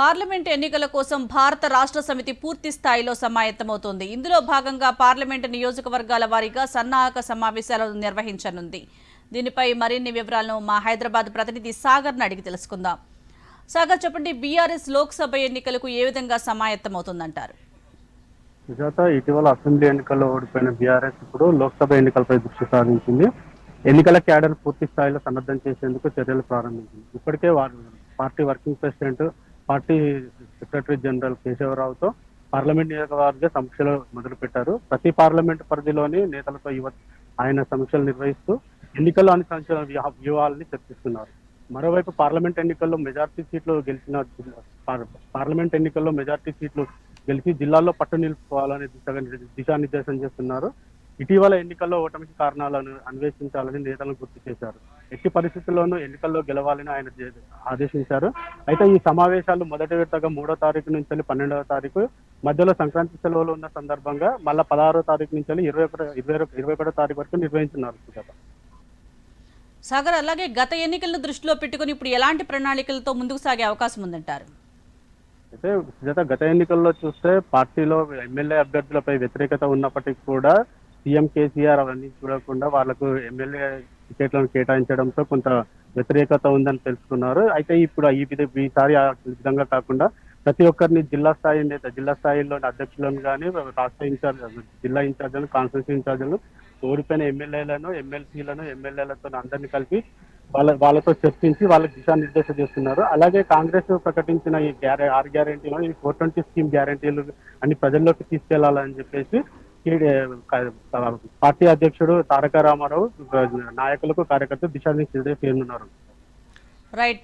Parliament ఎన్నికల కోసం భారత రాష్ట్ర సమితి పూర్తి స్థాయిలో సమాయత్తమవుతోంది. ఇందులో భాగంగా పార్లమెంటు నియోజకవర్గాల వారీగా సన్నాహక సమావేశాలను నిర్వహించనుంది. దీనిపై మరిన్ని వివరాలను మా హైదరాబాద్ ప్రతినిధి సాగర్ను అడిగి తెలుసుకుందాం. సాగర్ చెప్పండి బీఆర్ఎస్ లోక్సభ ఎన్నికలకు ఏ విధంగా సమాయత్తమవుతుందంటారు? సుజాత ఇటీవల అసెంబ్లీ ఎన్నికల్లో ఓడిపోయిన బీఆర్ఎస్ ఇప్పుడు లోక్సభ ఎన్నికలపై దృష్టి సాధించింది ఎన్నికల క్యాడర్ పూర్తి స్థాయిలో సన్నద్ధం చేసేందుకు చర్యలు ప్రారంభించింది. ఇప్పటికే వారు party working president party secretary general కేశవరావుతో parliament నియోజకవర్గ సమీక్షలు మొదలుపెట్టారు. ప్రతి పార్లమెంట్ పరిధిలోని నేతలతో యువ ఆయన సమీక్షలు నిర్వహిస్తూ ఎన్నికల్లో అన్ని వ్యూహాలని చర్చిస్తున్నారు. మరోవైపు పార్లమెంట్ ఎన్నికల్లో మెజార్టీ సీట్లు గెలిచిన పార్లమెంట్ ఎన్నికల్లో మెజార్టీ సీట్లు గెలిచి జిల్లాల్లో పట్టు నిలుపుకోవాలని దిశగా దిశానిర్దేశం చేస్తున్నారు. ఇటీవల ఎన్నికల్లో ఓటమికి కారణాలను అన్వేషించాలని నేతలను గుర్తు చేశారు. ఎట్టి పరిస్థితుల్లోనూ ఎన్నికల్లో గెలవాలని ఆయన ఆదేశించారు. అయితే ఈ సమావేశాలు మొదటి విడతగా మూడో తారీఖు నుంచి పన్నెండవ తారీఖు మధ్యలో సంక్రాంతి సెలవులు ఉన్న సందర్భంగా మళ్ళీ పదహారో తారీఖు నుంచి ఇరవై ఒకటో ఇరవై ఇరవై ఒకటో తారీఖు వరకు నిర్వహించున్నారు సుజాత సాగర్ అలాగే గత ఎన్నికలను దృష్టిలో పెట్టుకుని ఇప్పుడు ఎలాంటి ప్రణాళికలతో ముందుకు సాగే అవకాశం ఉందంటారు? అయితే సుజాత గత ఎన్నికల్లో చూస్తే పార్టీలో ఎమ్మెల్యే అభ్యర్థులపై వ్యతిరేకత ఉన్నప్పటికీ కూడా సీఎం కేసీఆర్ అవన్నీ చూడకుండా వాళ్ళకు ఎమ్మెల్యే టికెట్లను కేటాయించడంతో కొంత వ్యతిరేకత ఉందని తెలుసుకున్నారు. అయితే ఇప్పుడు ఈ ఈసారి ఆ విధంగా కాకుండా ప్రతి ఒక్కరిని జిల్లా స్థాయి నేత జిల్లా స్థాయిలో అధ్యక్షులను కానీ రాష్ట్ర ఇన్ఛార్జ్ జిల్లా ఇన్ఛార్జీలను కాన్స్టిట్యూన్సీ ఇన్ఛార్జీలను ఓడిపోయిన ఎమ్మెల్యేలను ఎమ్మెల్సీలను ఎమ్మెల్యేలతో అందరినీ కలిపి వాళ్ళ వాళ్ళతో చర్చించి వాళ్ళకి దిశానిర్దేశం చేస్తున్నారు. అలాగే కాంగ్రెస్ ప్రకటించిన ఈ గ్యారె ఆరు గ్యారెంటీలు ఈ ఫోర్ ట్వంటీ స్కీమ్ గ్యారెంటీలు అన్ని ప్రజల్లోకి తీసుకెళ్ళాలని చెప్పేసి పార్టీ అధ్యక్షుడు తారక రామారావు నాయకులకు కార్యకర్తలు దిశానిర్దేశం చేయనున్నారు. రైట్